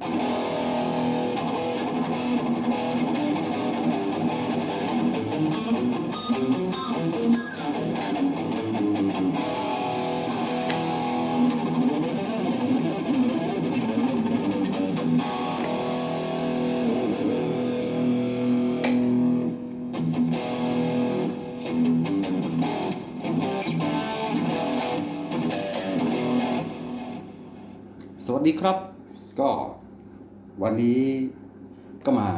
สวัสดีครับ ก็ วันนี้ก็มา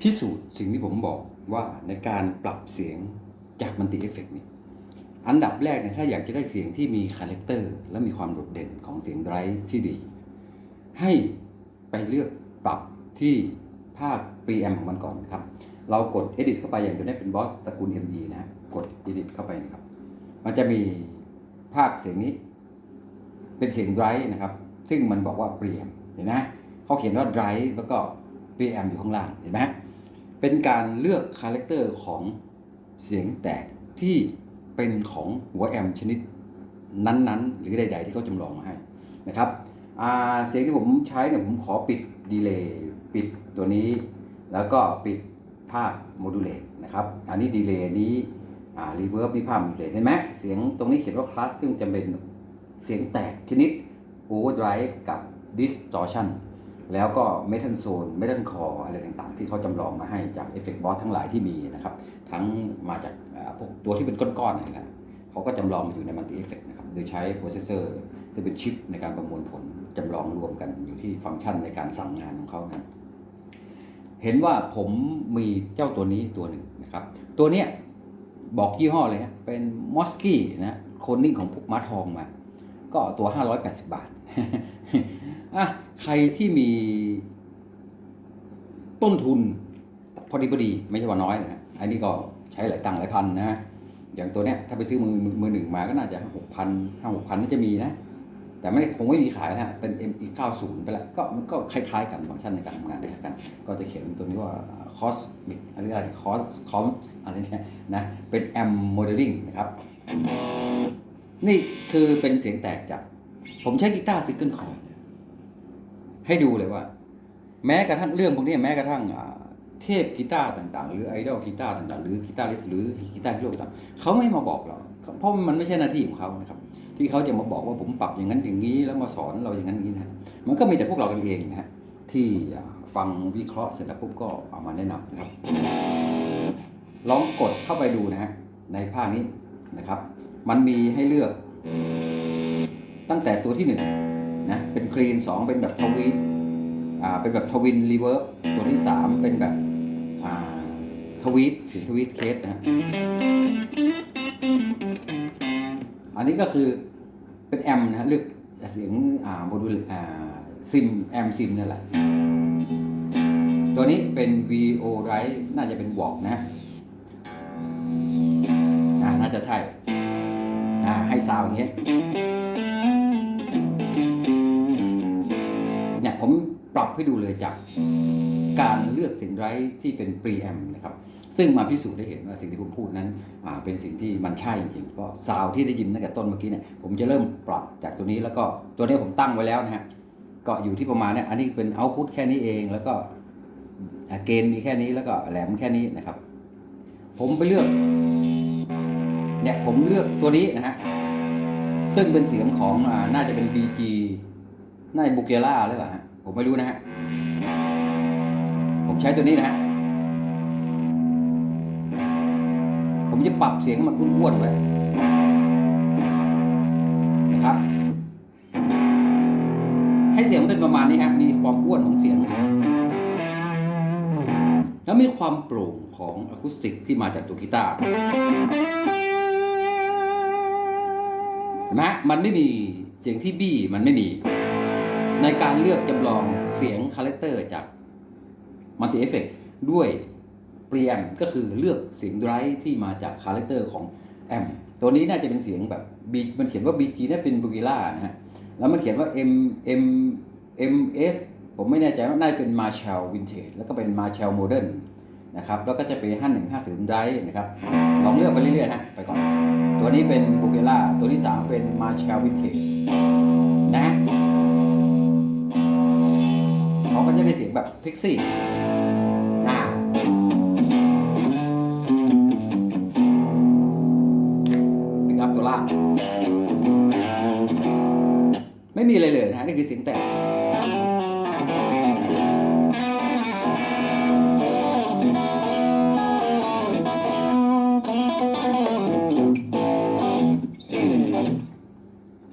พิสูจน์สิ่งที่ผมบอกว่าในการปรับเสียงจากมัลติเอฟเฟกนี่อันดับแรกเนี่ยถ้าอยากจะได้เสียงที่มีคาแรคเตอร์และมีความโดดเด่นของเสียงไดร์ที่ดี ให้ไปเลือกปรับที่ภาค preamp ของมันก่อนครับ เรากด edit เข้าไปอย่างตัวนี้เป็นบอสตระกูล ME นะฮะกด edit เข้าไปนะครับ มันจะมีภาคเสียงนี้ เป็นเสียงไดร์นะครับ ซึ่งมันบอกว่าเปลี่ยนเห็นไหมเขาเขียนว่าไดรฟ์แล้วก็ PM อยู่ข้างล่างเห็นไหมเป็นการเลือกคาแรคเตอร์ของเสียงแตกที่เป็นของหัวแอมชนิดนั้นๆ หรือใด ๆ ที่เขาจำลองมาให้นะครับเสียงที่ผมใช้เนี่ยผมขอปิดดีเลย์ปิดตัวนี้ แล้วก็ปิดภาคโมดูเลตนะครับ อันนี้ดีเลย์นี้อ่ารีเวิร์บนี่ภาคโมดูเลตเห็นไหมเสียงตรงนี้เขียนว่าคลาสซึ่งจะเป็นเสียงแตกชนิด overdrive กับ distortion แล้วก็ metal zone metal core อะไรต่างๆ ที่เขาจำลองมาให้จาก effect board ทั้งหลายที่มีนะครับ ทั้งมาจากพวกตัวที่เป็นก้อนๆนี่ยนะเขาก็จำลองมาอยู่ใน multi effect นะครับ โดยใช้ processor ซึ่งเป็นชิปในการประมวลผลจำลองรวมกันอยู่ที่ฟังก์ชันในการสั่งงานของเขานะเห็นว่าผมมีเจ้าตัวนี้ตัวหนึ่งนะครับ ตัวเนี้ยบอกยี่ห้อเลยฮะเป็นมอสกี้นะโคนนิ่งของพวกมาทองมา ก็ตัว 580 บาท อะใครที่มีต้นทุน พอดีพอดีไม่ใช่ว่าน้อยนะฮะอันนี้ก็ใช้หลายตังค์หลายพันนะฮะอย่างตัวเนี้ยถ้าไปซื้อมือมือหนึ่งมาก็น่าจะหกพันห้าหกพันน่าจะมีนะ แต่ไม่คงไม่มีขายนะเป็น ME 90ไปล้วก็มันก็คล้ายๆกันฟังก์ชันในการทำงานคล้ายๆกัน ก็จะเขียนตัวนี้ว่า cosmic อะไรอะไร cos cos อะไรเนี่ยนะเป็น amp modeling นะครับ นี่คือเป็นเสียงแตกจาก ผมใช้กีตาร์ซิงเกิลคอร์ดให้ดูเลยว่า แม้กระทั่งเรื่องพวกนี้แม้กระทั่งเทพกีตาร์ต่างๆ หรือไอดอลกีตาร์ต่างๆ หรือกีตาริสหรือกีตาร์ฮีโร่ต่างเขาไม่มาบอกเราเพราะมันไม่ใช่หน้าที่ของเขานะครับ ที่เขาจะมาบอกว่าผมปรับอย่างนั้นอย่างนี้แล้วมาสอนเราอย่างนั้นอย่างนี้นะมันก็มีแต่พวกเรากันเองนะฮะที่ฟังวิเคราะห์เสร็จแล้วปุ๊บก็เอามาแนะนำนะครับลองกดเข้าไปดูนะฮะในภาคนี้นะครับ มันมีให้เลือก ตั้งแต่ตัวที่หนึ่งนะเป็นคลีนสองเป็นแบบทวินอ่าเป็นแบบทวินรีเวิร์บตัวที่สามเป็นแบบอ่าทวีตเสียงทวีตเคสนะฮะอันนี้ก็คือเป็นแอมนะฮะเลือกเสียงอ่าโมดูลอ่าซิมแอมซิมนี่แหละตัวนี้เป็น VO Drive น่าจะเป็นวอกนะอ่าน่าจะใช่อ่าให้ซาวอย่างเงี้ย ให้ดูเลยจากการเลือกเสียงไดรฟ์ที่เป็น preamp นะครับซึ่งมาพิสูจน์ได้เห็นว่าสิ่งที่ผมพูดนั้นอ่าเป็นสิ่งที่มันใช่จริงๆเพราะซาวด์ที่ได้ยินตั้งแต่ต้นเมื่อกี้เนี่ยผมจะเริ่มปรับจากตัวนี้แล้วก็ตัวนี้ผมตั้งไว้แล้วนะฮะก็อยู่ที่ประมาณเนี่ยอันนี้เป็นเอาพุตแค่นี้เองแล้วก็อ่าเกณฑ์มีแค่นี้แล้วก็แหลมแค่นี้นะครับ ผมไปเลือกเนี่ยผมเลือกตัวนี้นะฮะซึ่งเป็นเสียงของอ่าน่าจะเป็น BG น่าจะบุเกล่าหรือเปล่าฮะผมไม่รู้นะฮะผม ใช้ตัวนี้นะฮะผมจะปรับเสียงให้มันอ้วนๆไว้นะครับ ให้เสียงเป็นประมาณนี้ฮะมีความอ้วนของเสียง แล้วมีความโปร่งของอะคูสติกที่มาจากตัวกีตาร์นไหมมันไม่มีเสียงที่บี้มันไม่มี ในการเลือกจำลองเสียงคาแรคเตอร์จาก มัลติเอฟเฟกด้วยเปลี่ยนก็คือเลือกเสียงไดรฟ์ที่มาจากคาแรคเตอร์ของแอมตัวนี้น่าจะเป็นเสียงแบบบีมันเขียนว่า BG น่าเป็นบูกิล่านะฮะแล้วมันเขียนว่า M M M S ผมไม่แน่ใจว่าน่าจะเป็น Marshall Vintage แล้วก็เป็น Marshall Modern นะครับแล้วก็จะเป็น 5150 Drive นะครับลองเลือกไปเรื่อยๆฮะไปก่อน ตัวนี้เป็นบูเกล่าตัวที่ 3 เป็น Marshall Vintage นะ จะได้เสียงแบบพิกซี่อ่าปิกอัพตัวล่าง ไม่มีอะไรเลยนะนี่คือเสียงแตก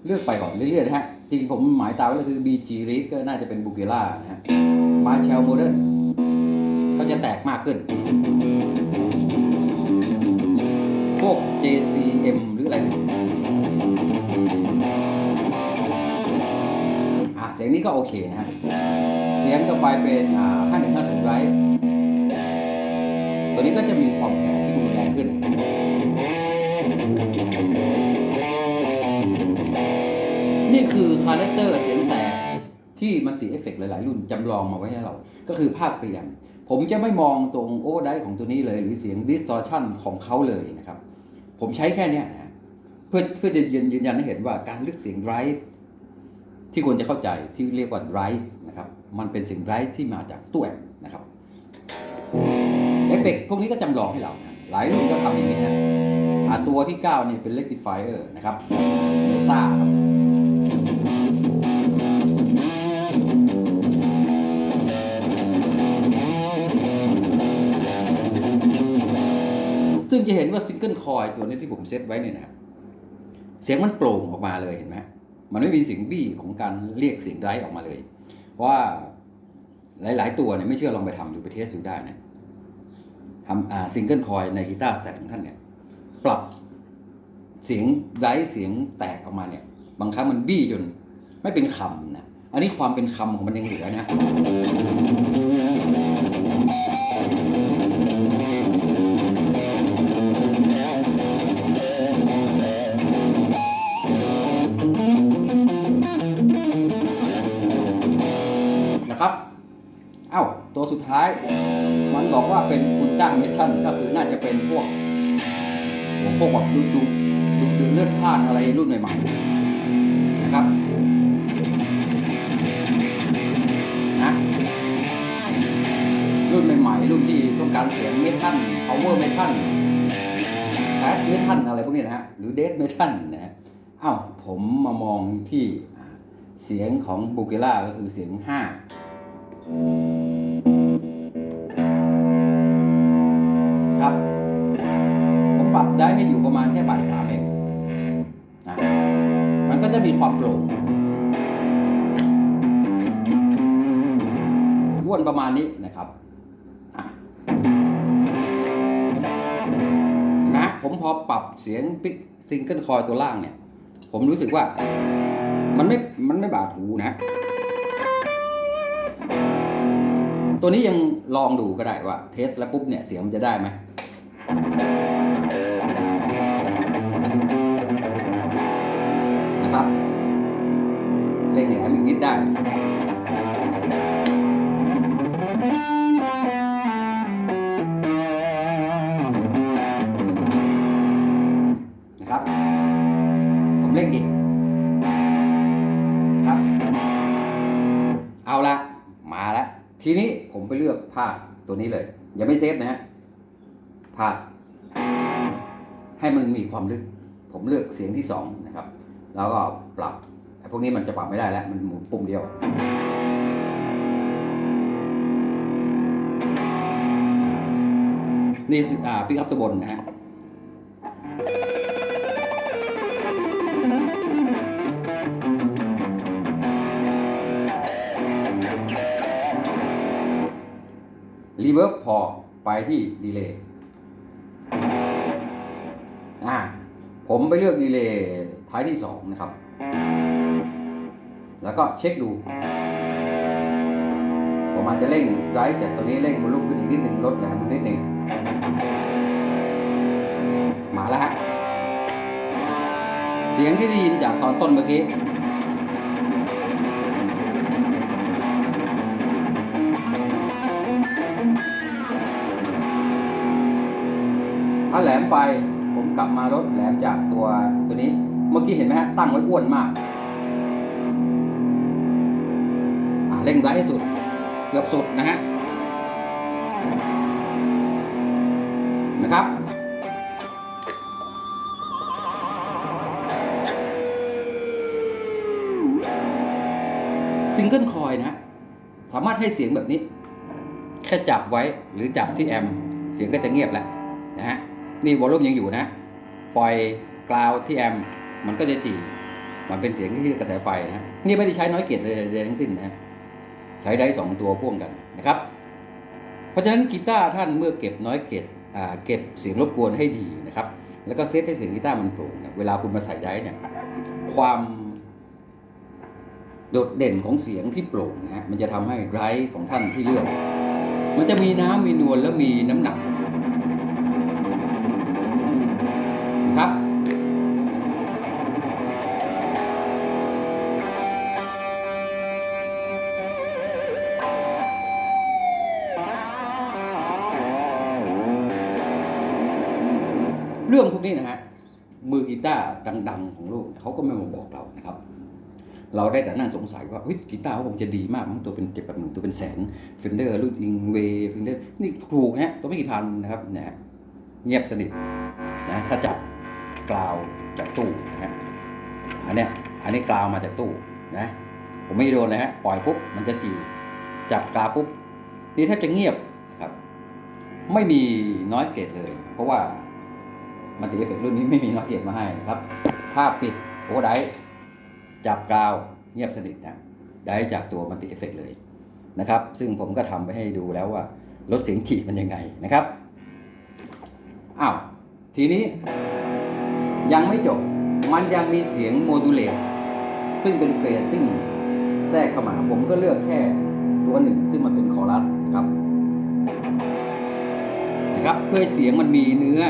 เลือกไปก่อนเรื่อยๆนะฮะ จริงผมหมายตาไว้ก็คือ BG r e a d ก็น่าจะเป็นบูเกล่านะฮะ มาเชลโมเดิร์นก็จะแตกมากขึ้น พวก JCM หรืออะไรเนี่ยอะเสียงนี้ก็โอเคนะฮะ เสียงต่อไปเป็นอ่า5150 Drive ตัวนี้ก็จะมีความแผ่ที่รุนแรงขึ้น นี่คือคาแรคเตอร์เสียง ที่มันติเอฟเฟกหลาย ๆ รุ่นจำลองมาไว้ให้เรา ก็คือภาคเปลี่ยน ผมจะไม่มองตรงโอเวอร์ไดของตัวนี้เลย หรือเสียงดิส t อ r ชันของเขาเลยนะครับ ผมใช้แค่เนี้ยนะเพื่อเพื่อจะยืนยืนยันให้เห็นว่าการเลือกเสียงไ i ฟ์ที่ควรจะเข้าใจที่เรียกว่าไ i ฟ์นะครับมันเป็นเสียงไ i ฟ์ที่มาจากตู้แอมนะครับเอฟเฟกต์พวกนี้ก็จำลองให้เรานะหลายรุ่นก็ทำอย่างนี้นะตัวที่ 9 เนี่ยเป็น rectifier นะครับเมซ่าครับ จะเห็นว่าซิงเกิลคอยตัวนี้ที่ผมเซตไว้เนี่ยนะครับเสียงมันโปร่งออกมาเลยเห็นไหมมันไม่มีเสียงบี้ของการเรียกเสียงไร้ออกมาเลย ว่าหลาย ๆ ตัวเนี่ยไม่เชื่อลองไปทำดูไปเทสดูได้นะทำอ่าซิงเกิลคอยในกีตาร์แตของท่านเนี่ยปรับเสียงไร้เสียงแตกออกมาเนี่ย บางครั้งมันบี้จนไม่เป็นคำนะอันนี้ความเป็นคำของมันยังเหลือนะ ตัวสุดท้าย มันบอกว่าเป็นอุลตร้าเมชันก็คือน่าจะเป็นพวกพวกแบบดูดูดูดูเลือดพลาดอะไรรุ่นใหม่ๆนะครับนะรุ่นใหม่ๆ รุ่นที่ต้องการเสียงเมทัล power เมทัล fast เมทัลอะไรพวกนี้นะฮะหรือ death เมทัลนะฮะอ้าวผมมามองที่เสียงของบูเกล่าก็คือเสียง5ค ให้อยู่ประมาณแค่บ่ายสามเองนะมันก็จะมีความโปร่งว่วนประมาณนี้นะครับอะนะผมพอปรับเสียงปิกซิงเกิลคอยตัวล่างเนี่ย ผมรู้สึกว่า มันไม่ มันไม่บาดหูนะ ตัวนี้ยังลองดูก็ได้ว่า เทสแล้วปุ๊บเนี่ย เสียงมันจะได้ไหม ล่งแหลมอีกนิดได้นะครับ ผมเล่งอีกครับ เอาละมาแล้วทีนี้ผมไปเลือกภาคตัวนี้เลย อย่าไม่เซฟนะฮะภาคให้มันมีความลึก ผมเลือกเสียงที่สองนะครับ แล้วก็ปรับ พวกนี้มันจะปรับไม่ได้แล้ว มันหมุนปุ่มเดียว นี่สิอ่าปิกอัพตัวบนนะฮะรีเวิร์บพอไปที่ดีเลย์อ่าผมไปเลือกดีเลย์ท้ายที่สองนะครับ แล้วก็เช็คดู ผมอาจจะเร่งไดรฟ์จากตัวนี้เร่งวอลลุ่มขึ้นอีกนิดหนึ่งลดแหลมลงนิดหนึ่งมาแล้วฮะเสียงที่ได้ยินจากตอนต้นเมื่อกี้ถ้าแหลมไปผมกลับมาลดแหลมจากตัวตัวนี้ เมื่อกี้เห็นไหมฮะตั้งไว้อ้วนมาก เร่งไว้ให้สุด เกือบสุดนะฮะนะครับ ซิงเกิลคอยนะ สามารถให้เสียงแบบนี้ แค่จับไว้หรือจับที่แอม เสียงก็จะเงียบแล้วนะฮะ นี่วอลลุ่มยังอยู่นะ ปล่อยกราวที่แอม มันก็จะจีมันเป็นเสียงที่กระแสไฟนะฮะนี่ไม่ได้ใช้น้อยเกียรติเลยใดๆทั้งสิ้นนะ ใช้ได้สองตัวพ่วงกันนะครับ เพราะฉะนั้นกีตาร์ท่านเมื่อเก็บน้อยเกสเก็บเสียงรบกวนให้ดีนะครับ แล้วก็เซตให้เสียงกีตาร์มันโปร่งเนี่ยเวลาคุณมาใส่ได้เนี่ยความโดดเด่นของเสียงที่โปร่งนะฮะมันจะทำให้ไรของท่านที่เลือก มันจะมีน้ำมีนวลแล้วมีน้ำหนัก ดัง ๆ ของโลกเขาก็ไม่มาบอกเรานะครับ เราได้แต่นั่งสงสัยว่าเฮ้ยกีตาร์เขาคงจะดีมากมั้งตัวเป็นเจ็ดแบบหนึ่งตัวเป็นแสนเฟนเดอร์รุ่นอิงเวเฟนเดอร์นี่ถูกนะฮะตัวไม่กี่พันนะครับเนะฮะเงียบสนิทนะถ้าจับกราวจากตู้นะฮะอันเนี้ยอันนี้กราวมาจากตู้นะผมไม่โดนเลยฮะปล่อยปุ๊บมันจะจีจับกาวปุ๊บนี่แทบจะเงียบครับ ไม่มีน้อยเกตเลย เพราะว่า มันติเอฟเฟกรุ่นนี้ไม่มีน้อยเกตมาให้นะครับถ้าปิดโอไดจับกาวเงียบสนิทนะได้จากตัวมันติเอฟเฟกเลยนะครับ ซึ่งผมก็ทำไปให้ดูแล้วว่าลดเสียงฉีดมันยังไงนะครับอ้าวทีนี้ยังไม่จบมันยังมีเสียงโมดูเลตซึ่งเป็นเฟซซิ่งแทรกเข้ามาผมก็เลือกแค่ตัวหนึ่ง ซึ่งมันเป็นคอรัสนะครับนะครับ เพื่อเสียงมันมีเนื้อ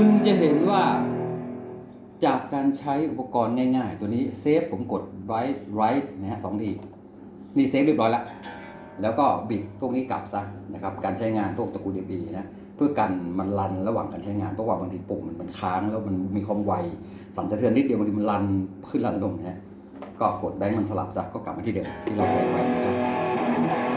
จึงจะเห็นว่าจากการใช้อุปกรณ์ง่ายๆ ตัวนี้เซฟผมกด right right นะฮะสองทีนี่เซฟเรียบร้อยแล้ว แล้วก็บิดพวกนี้กลับซะนะครับ การใช้งานพวกตระกูล DB นะเพื่อกันมันรันระหว่างการใช้งานเพราะว่าบางทีปุ่มมันมันค้างแล้วมันมีความไวสั่นสะเทือนนิดเดียวบางทีมันรันขึ้นรันลงนะฮะก็กดแบงค์มันสลับซะก็กลับมาที่เดิมที่เราใส่ไว้นะครับ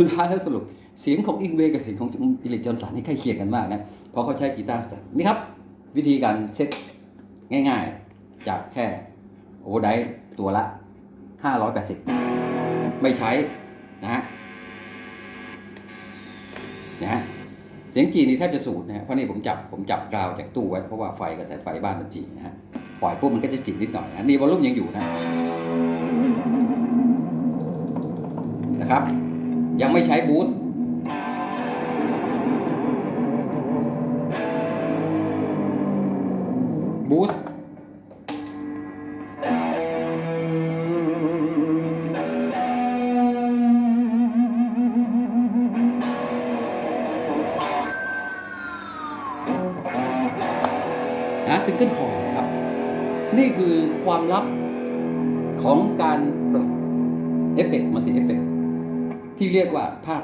สุดท้ายแล้วสรุป เสียงของอิงเวกับเสียงของอิเล็กจอนสันนี่ใกล้เคียงกันมากนะเพราะเขาใช้กีตาร์สแตนนี่ครับ วิธีการเซตง่าย ๆ จากแค่โอไดตัวละ 580 ไม่ใช้นะฮะนะฮะเสียงจีนนี่แทบจะสูตรนะฮะเพราะนี่ผมจับผมจับกราวจากตู้ไว้เพราะว่าไฟกระแสไฟบ้านมันจีนะฮะปล่อยปุ๊บมันก็จะจีนิดหน่อยนะนี่วอลลุ่มยังอยู่นะนะครับ ยังไม่ใช้บูสต์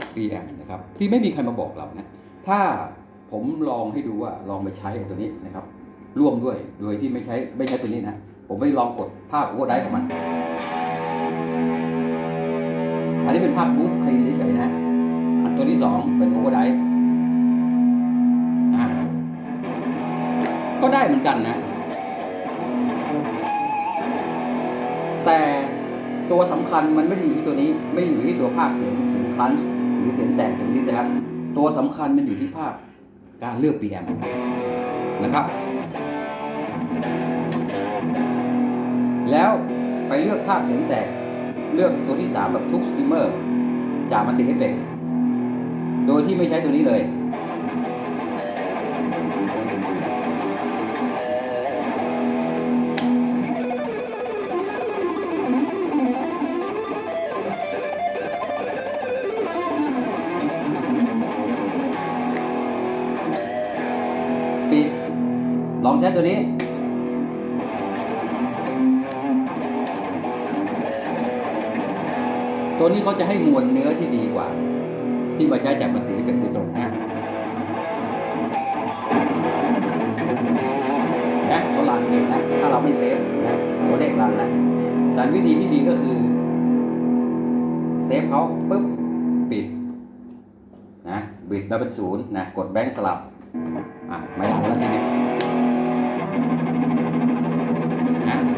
ว่าภาค PM นะครับที่ไม่มีใครมาบอกเรานะถ้าผมลองให้ดูว่าลองไปใช้ตัวนี้นะครับ ร่วมด้วยโดยที่ไม่ใช้ไม่ใช้ตัวนี้นะ ผมไปลองกดภาพโอเวอร์ไดของมัน อันนี้เป็นภาพบูสต์สกรีนเฉยๆนะ อันตัวที่สองเป็นโอเวอร์ไดอ่าก็ได้เหมือนกันนะ แต่ตัวสำคัญมันไม่ได้อยู่ที่ตัวนี้ ไม่ได้อยู่ที่ตัวภาคเสียงเสียงคลันช์ หรือเสียงแตกเสียงดิสนะครับ ตัวสำคัญมันอยู่ที่ภาคการเลือก PM นะครับ แล้วไปเลือกภาคเสียงแตก เลือกตัวที่ 3 แบบทุบสกิมเมอร์จากมันติเอฟเฟกโดยที่ไม่ใช้ตัวนี้เลย ใช้ตัวนี้ ตัวนี้เขาจะให้มวลเนื้อที่ดีกว่า ที่มาใช้จากมันติเอฟเฟกต์โดยตรงนะนะเขาลันเองนะ ถ้าเราไม่เซฟนะตัวเลขลันนะแต่วิธีที่ดีก็คือ เซฟเขาปุ๊บปิดนะบิดมาเป็นศูนย์นะกดแบงค์สลับอะไม่เอาแล้วทีนี้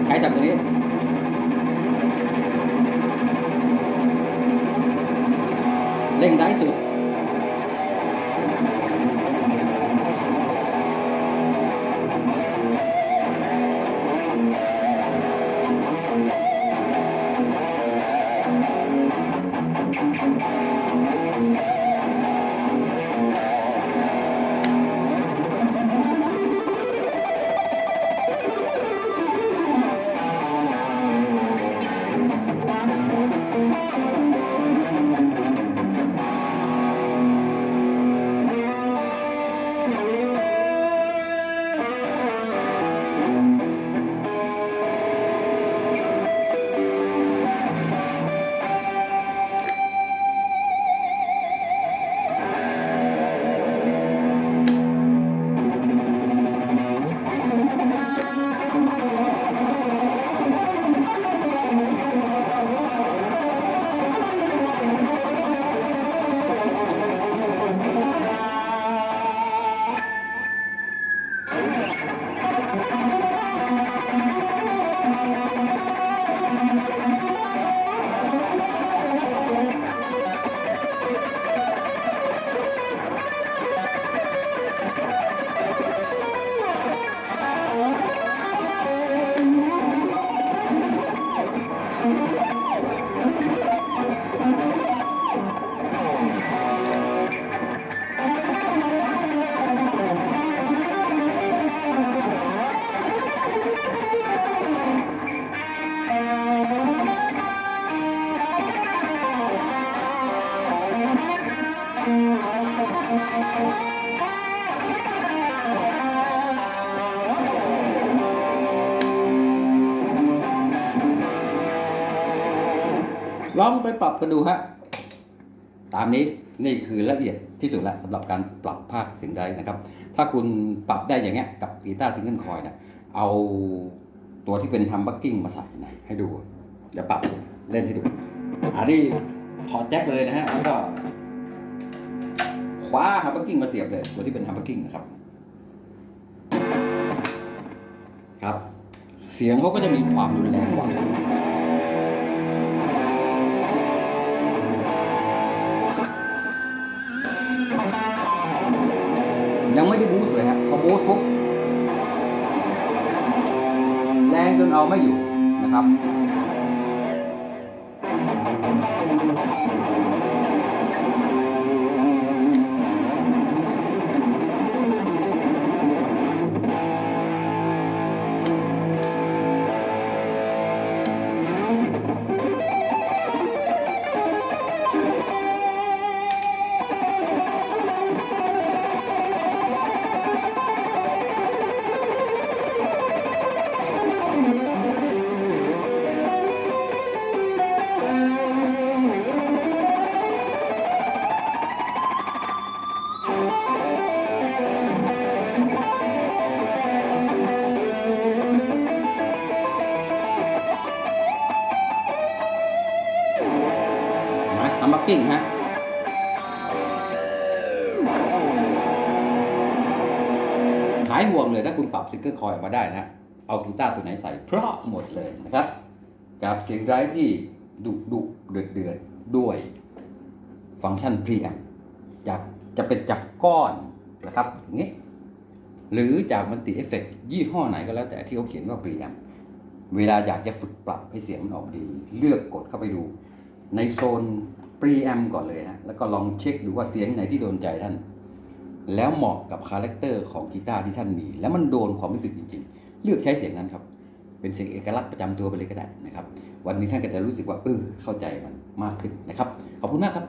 ใช้จับตรงนี้เร่งได้สุด ลองไปปรับกันดูฮะ ตามนี้นี่คือละเอียดที่สุดแล้วสำหรับการปรับภาคเสียงไดนะครับ ถ้าคุณปรับได้อย่างเงี้ยกับกีตาร์ซิงเกิลคอยนะเอาตัวที่เป็นทัมบักกิ้งมาใส่นะให้ดู เดี๋ยวปรับเล่นให้ดูอันนี้ถอดแจ็คเลยนะฮะแล้วก็คว้าฮัมบักกิ้งมาเสียบเลย ตัวที่เป็นฮัมบักกิ้งนะครับ ครับ เสียงเขาก็จะมีความรุนแรงกว่า โอ้ทุกแรงจนเอาไม่อยู่นะครับ ซิงเกิลคอยออกมาได้นะ เอากีตาร์ตัวไหนใส่เพราะหมดเลยนะครับ กับเสียงไรฟ์ที่ดุดุเดือดเดือดด้วยฟังก์ชันพรีแอมจากจะเป็นจากก้อนนะครับอย่างนี้ หรือจากมันติเอฟเฟกยี่ห้อไหนก็แล้วแต่ที่เขาเขียนว่าพรีแอมเวลาอยากจะฝึกปรับให้เสียงมันออกดี เลือกกดเข้าไปดู ในโซนพรีแอมก่อนเลยฮะแล้วก็ลองเช็คดูว่าเสียงไหนที่โดนใจท่าน แล้วเหมาะกับคาแรคเตอร์ของกีตาร์ที่ท่านมี แล้วมันโดนความรู้สึกจริง ๆ เลือกใช้เสียงนั้นครับ เป็นเสียงเอกลักษณ์ประจำตัวไปเลยก็ได้นะครับ วันนี้ท่านก็จะรู้สึกว่าเออเข้าใจมันมากขึ้นนะครับ ขอบคุณมากครับ